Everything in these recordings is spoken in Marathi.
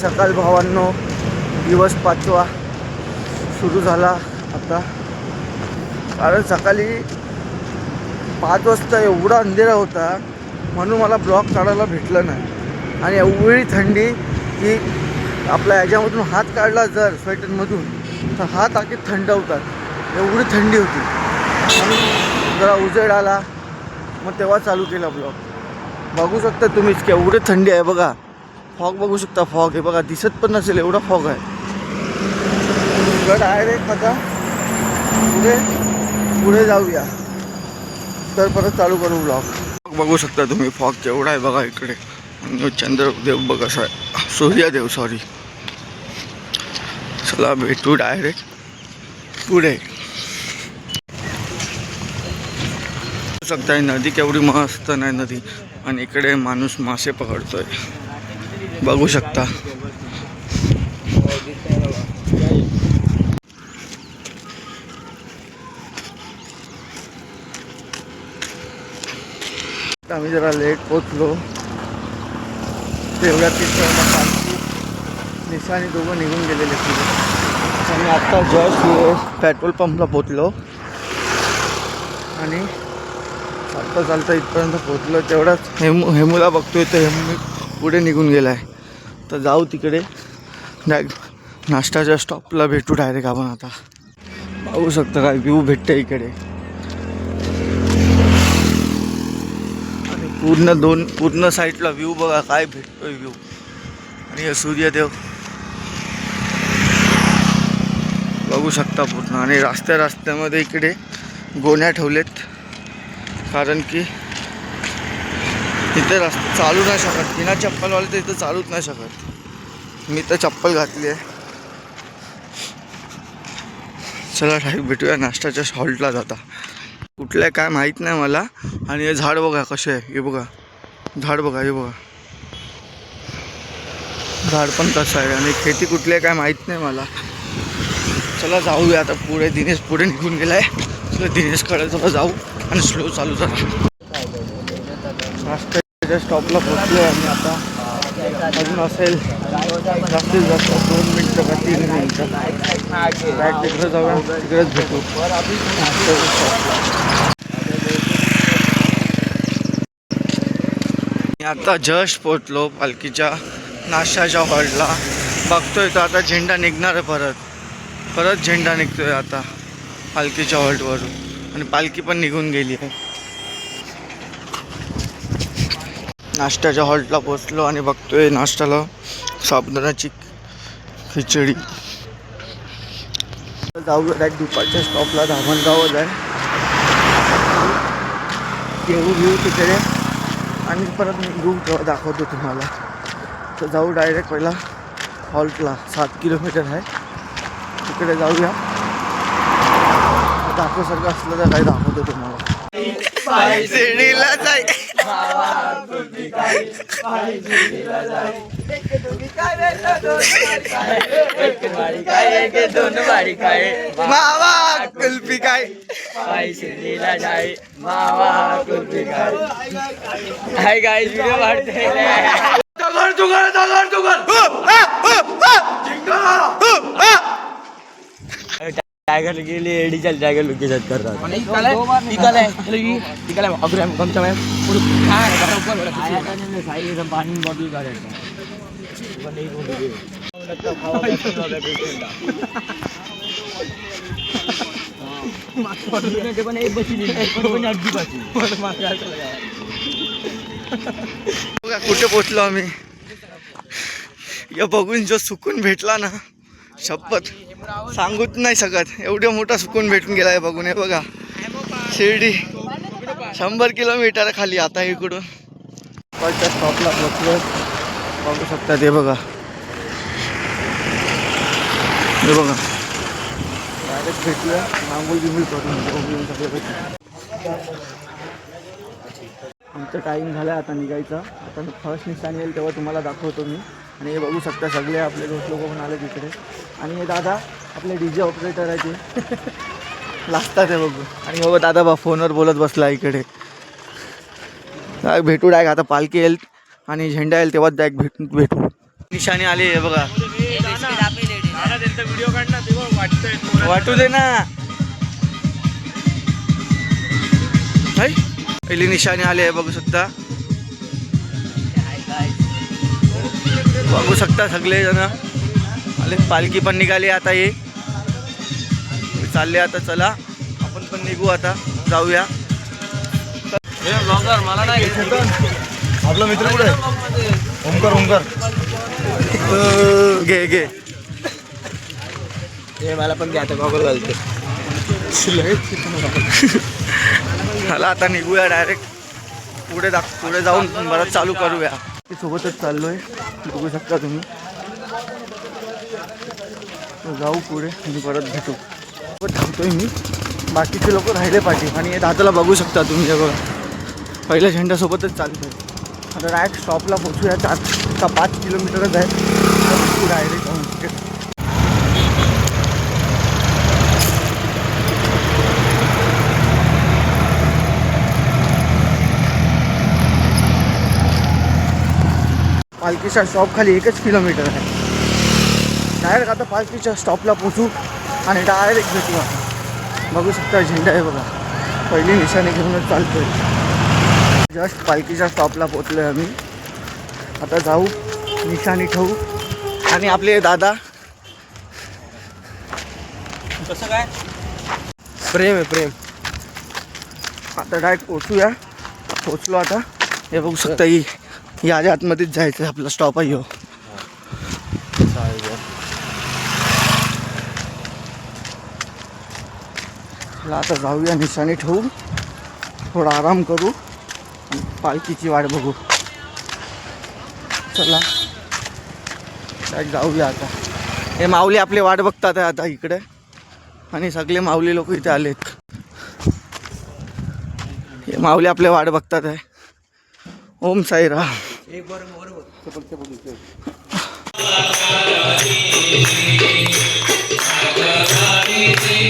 सकाळ भावांनो दिवस पाचवा सुरू झाला आता. कारण सकाळी पाच वाजता एवढा अंधेरा होता म्हणून मला ब्लॉक काढायला भेटलं नाही. आणि एवढी थंडी की आपल्या ह्याच्यामधून हात काढला जर स्वेटरमधून तर हात आखी थंड होतात एवढी थंडी होती. म्हणून जरा उजेड आला. मग तेव्हा चालू केला ब्लॉग. बघू शकता तुम्हीच की एवढी थंडी आहे बघा. फॉग बघू शकता फॉग हे बघा दिसत पण नसेल एवढा फॉग आहे. गड आहे रे आता पुढे पुढे जाऊया. तर परत चालू करू ब्लॉग बघू शकता तुम्ही फॉग केवढा आहे बघा इकडे. आणि चंद्रदेव बघा असा सूर्यादेव सूर्यदेव सॉरी चला भेटू डायरेक्ट पुढे. बघू शकता नदी केवढी मस्त नाही नदी. आणि इकडे माणूस मासे पकडतोय. बघू शकता. आम्ही जरा लेट पोचलो तेवढ्या तिथं निशाने दोघं निघून गेलेले तिथे. आणि आत्ता जस्ट पेट्रोल पंपला पोचलो आणि आत्ता चालता इथपर्यंत पोचलो तेवढाच हेमू हेमूला बघतोय तर हेमू पुढे निघून गेला आहे तर जाऊ तिकडे. डायरेक्ट नाश्ताच्या स्टॉपला भेटू डायरेक्ट आपण आता. बघू शकता काय व्ह्यू भेटते इकडे. आणि पूर्ण दोन पूर्ण साईडला व्ह्यू बघा काय भेटतोय व्ह्यू आणि हे सूर्यदेव. बघू शकता पूर्ण. आणि रस्त्या रस्त्यामध्ये इकडे गोण्या ठेवलेत. कारण की इथे रस्ता चालू नाही शकत. बिना चप्पलवाले तर इथं चालूच नाही शकत. मी तर चप्पल घातली आहे. चला डायरेक्ट भेटूया नाश्त्याच्या हॉल्टला जाता कुठलं काय माहीत नाही मला. आणि हे झाड बघा कसे आहे. हे बघा. झाड बघा हे बघा. झाड पण कसं आहे आणि खेती कुठली आहे काय माहीत नाही मला. चला जाऊया आता पुढे. दिनेश पुढे निघून गेला आहे चला दिनेशकडे चला जाऊ आणि स्लो चालू झाला नाश्त्याच्या स्टॉपला पोचलो आम्ही आता. अजून असेल जास्तीत जास्त दोन मिनटं का तीन मिनटं बॅग तिकडे जाऊया तिकडेच भेटू. मी आता जस्ट पोचलो पालखीच्या नाश्त्याच्या हॉलला. बघतोय तर आता झेंडा निघणार आहे परत. परत झेंडा निघतोय आता पालखीच्या हॉल्टवरून आणि पालखी पण निघून गेली आहे. नाश्त्याच्या हॉल्टला पोचलो आणि बघतोय नाश्त्याला साबुदाण्याची खिचडी. जाऊ डायरेक्ट दुपारच्या स्टॉपला धामणगावच आहे घेऊ घेऊ तिकडे. आणि परत निघू तेव्हा दाखवतो तुम्हाला. तर जाऊ डायरेक्ट पहिला हॉल्टला सात किलोमीटर आहे. तिकडे जाऊया. दाखवसारखं असलं तर काही दाखवतो तुम्हाला. शिर्डीला जाय दोन बारी काय मावा कुल्फी काय? पाय शिर्डीला जाय मावा कुल्फी काय? हाय गाईस व्हिडिओ वाढते टाइगर के लिए एडी चल टाइगर लुक के साथ कर रहा था। निकल है निकल है चलो ये निकल है अब रे कम समय है। बता ऊपर वाला आया था ने से पानी बॉटल का रहता है वो नहीं बोल तो जो सुकून भेटला ना। शपथ. सांगूच नाही शकत. एवढं मोठा सुकून भेटून गेला आहे बघून हे बघा. शिर्डी. शंभर किलोमीटर खाली आता इकडून. कॉलच्या स्टॉपला पोचलो बघू शकता ते बघा. हे बघा. डायरेक्ट भेटलं. मांगोल बिंगोल करून आमचा टाईम झाला आता निघायचा. आता फर्स्ट निशाण येईल तेव्हा तुम्हाला दाखवतो मी. आणि हे बघू शकता सगळे आपले दोस्त लोक पण आले तिकडे आणि हे दादा आपले डी जे ऑपरेटर आहे ते लागतात हे बघू आणि हो दादा बा फोनवर बोलत बसला इकडे. भेटू डायक आता पालखी येईल आणि झेंडा येईल तेव्हाच डायक भेट भेटू. निशाणी आली आहे बघा. व्हिडिओ काढणार वाटू दे ना. पहिली निशाणी आली आहे बघू शकता. बघू शकता सगळे जण आले पालखी पण निघाली आता ये चालले आता चला. आपण पण निघू आता जाऊया. ब्लॉगर मला नाही आपला मित्र कुठे? ओमकार ओमकार घे घे. हे मला पण आता गॉगल घालते. चला आता निघूया डायरेक्ट पुढे दाख पुढे जाऊन परत चालू करूया. सोबतच सोबतच चाललोय. बघू शकता तुम्ही. जाऊ पुढे आणि परत भेटू. थांबतोय मी. बाकीचे लोक राहिले पाठी. आणि दादाला बघू शकता तुम्ही हे बघा. पहिल्या झेंड्यासोबतच चालतोय. आता डायरेक्ट स्टॉपला पोचूया चार का पाच किलोमीटरच आहे. डायरेक्ट पालखीच्या स्टॉप खाली एकच किलोमीटर आहे. डायरेक्ट आता पालखीच्या स्टॉपला पोचू आणि डायरेक्ट भेटू आपण. बघू शकता झेंडा आहे बघा. पहिली निशाणी घेऊनच चालतोय. जस्ट पालखीच्या स्टॉपला पोचलो आहे आम्ही. आता जाऊ निशाणी ठेवू. आणि आपले दादा. कसं काय? प्रेम आहे प्रेम. आता डायरेक्ट पोचूया पोचलो आता. हे बघू शकता ही. याच्या आतमध्येच जायचं आहे हो. आपला स्टॉप आहे ह्यो आता जाऊया निशाणी ठेवू. थोडा आराम करू. आणि पालखीची वाट बघू. चला. डायरेक्ट जाऊया आता. हे माऊली आपले वाट बघतात आहे आता इकडे. आणि सगळे माऊली लोक इथे आलेत. हे माऊली आपले वाट बघतात आहे. ओम साईराम.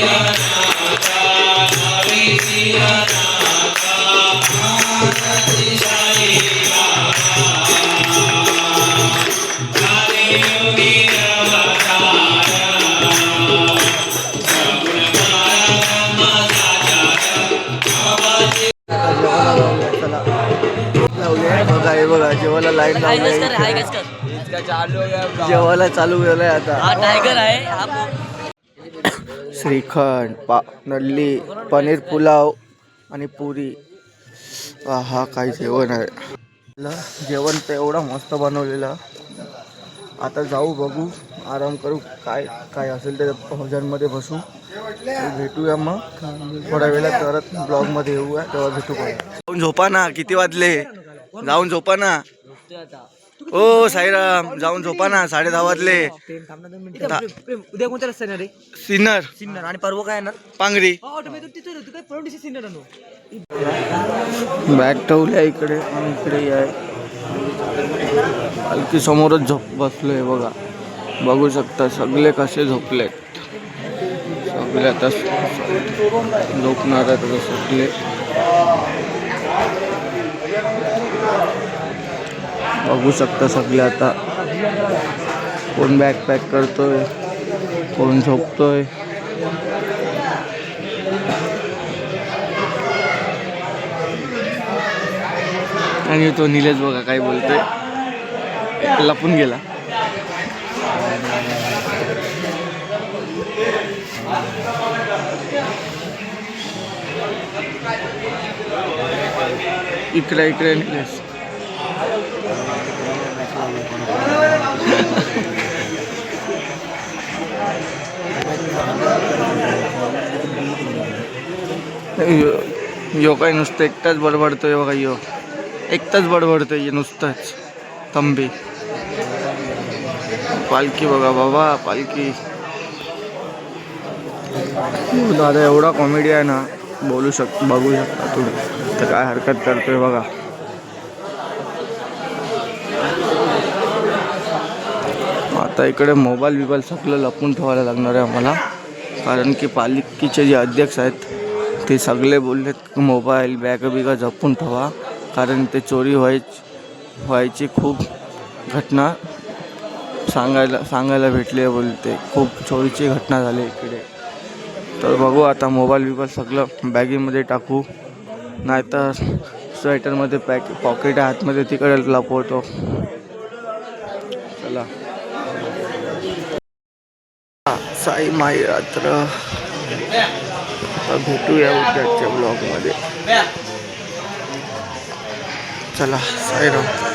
चला बघा जेवायला लावली चालू हो. जेवायला केलंय आता. हा टायगर आहे श्रीखंड पा नल्ली पनीर पुलाव आणि पुरी. हा काय जेवण आहे. ल, जेवण तर एवढं मस्त बनवलेलं. आता जाऊ बघू. आराम करू. काय काय असेल ते हॉजनमध्ये बसू. भेटूया मग. थोड्या वेळात परत ब्लॉगमध्ये येऊया तेव्हा भेटू जाऊन झोपा ना किती वाजले? जाऊन झोपा ना. ओ साईराम जाऊन झोपा ना साडे दहा वाजले. उद्या कोणत्या रस्त्याने रे? सिन्नर. सिन्नर. आणि परवा काय येणार? पांगरी. ऑटोमॅटिक तिथं तू काय परवा सिन्नर आणू? बॅग ठेवल्या इकडे आणि इकडे आहे. पालखी समोरच झोप बसलोय बघा. बघू शकता सगळे कसे झोपलेत. सगळे आता झोपणार आहेत आता सगळे. बघू शकता सगळे आता. कोण बॅग पॅक करतोय कोण झोपतोय. आणि तो निलेश बघा काय बोलतोय. लपून गेला. इकडे इकडे निलेश. यो- काय नुसतं एकटाच बडबडतोय बघा यो. एकटाच बडबडतोय नुसतंच. तंबी. पालखी बघा बाबा पालखी. दादा एवढा कॉमेडी आहे ना बोलू शक बघू शकता तुम्ही. तर काय हरकत करतोय बघा. आता इकडे मोबाईल बिबाईल सगळं लपून ठेवायला लागणार आहे आम्हाला. कारण की पालिकेचे जे अध्यक्ष आहेत ते सगळे बोललेत मोबाईल बॅग बिगा जपून ठेवा. कारण ते चोरी व्हाय व्हायची खूप घटना सांगायला सांगायला भेटले बोलते. खूप चोरीची घटना झाली इकडे. तर बघू आता मोबाईल बिबाईल सगळं बॅगेमध्ये टाकू. नाहीतर स्वेटरमध्ये पॅक पॉकेट आतमध्ये तिकडे लपवतो. चला हा, साई माई रात्र आता भेटूया उद्याच्या ब्लॉगमध्ये चला साईराम